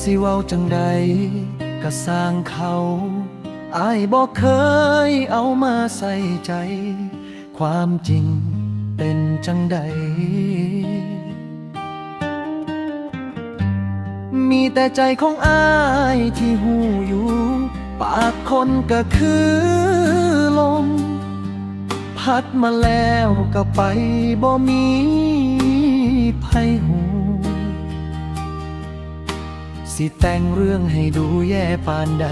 สิเว้าจังใดก็สร้างเขาอายบอกเคยเอามาใส่ใจ ความจริงเป็นจังใด มีแต่ใจของอายที่หูอยู่ ปากคนก็คือลม พัดมาแล้วก็ไปบ่มีภัยหู สิแต่งเรื่องให้ดูแย่ปานใด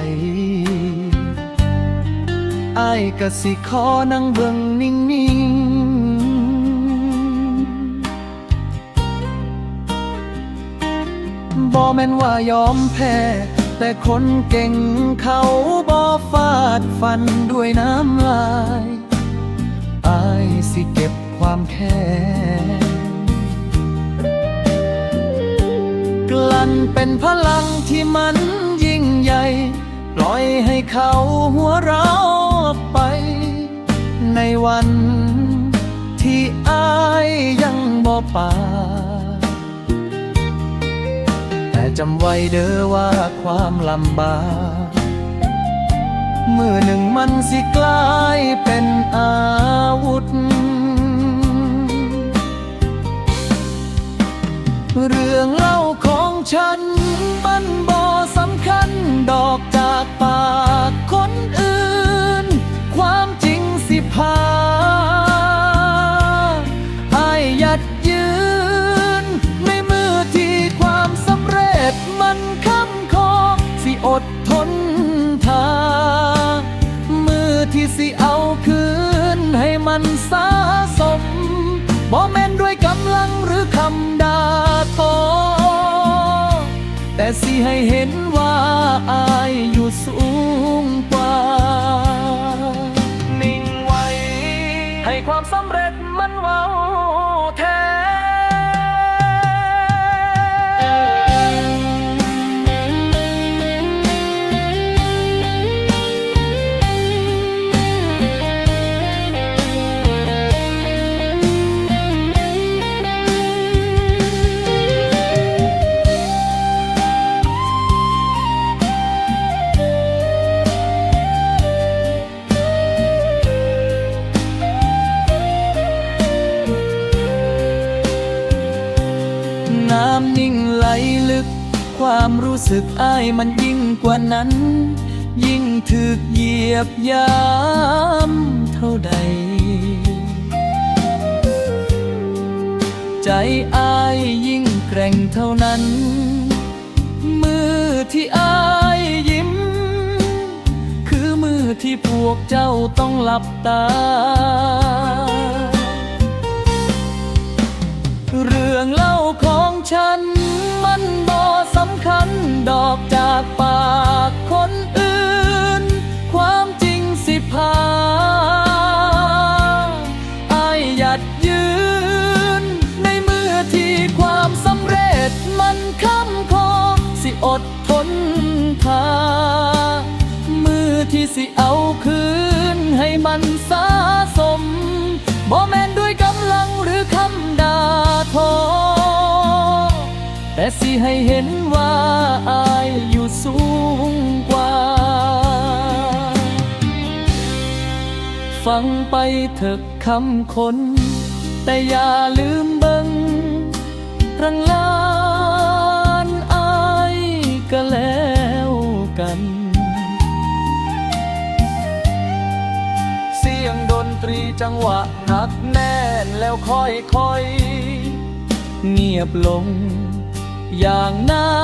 อายก็สิขอนั่งเบิ่งนิ่งๆบ่แม่นว่ายอมแพ้ แต่คนเก่งเขาบ่ฟาดฟันด้วยน้ำลายอายสิเก็บความแค้น กันเป็นพลังที่มันยิ่งใหญ่ ปล่อยให้เขาหัวเราะไป ในวันที่อายยังบ่ป่าแต่จำไว้เด้อว่าความลำบากเมื่อหนึ่งมันสิกลายเป็นอาวุธ เรื่องเล่าของ ฉันมันบ่สำคัญดอกจากปากคนอื่น ความจริงสิพาอายหยัดยืน ในมือที่ความสำเร็จมันค้ำคอสิอดทนทา มือที่สิเอาคืนให้มันสะสมบ่แม่นด้วย ให้เห็นว่าอายอยู่สูงกว่า นิ่งไว้ ให้ความสำเร็จมันเว้า นิ่งไหลลึก ความรู้สึกอ้ายมันยิ่งกว่านั้น ยิ่งถึกเหยียบยามเท่าใด ใจอ้ายยิ่งแกร่งเท่านั้น มือที่อ้ายยิ้ม คือมือที่พวกเจ้าต้องหลับตาเรื่องเล่า ฉันมันบ่สำคัญดอกจากปากคนอื่น ความจริงสิพาอายหยัดยืน ในมือที่ความสำเร็จมันค้ำคอสิอดทนทามือที่สิเอาคืนให้มันสะสมบ่แม่นด้วยกำลังหรือคำด่าทอ แต่สิให้เห็นว่าอายอยู่สูงกว่า ฟังไปเถอะคำคน แต่อย่าลืมเบิงรังลานอายก็แล้วกัน เสียงดนตรีจังหวะหนักแน่นแล้วค่อยๆเงียบลง อย่างนั้น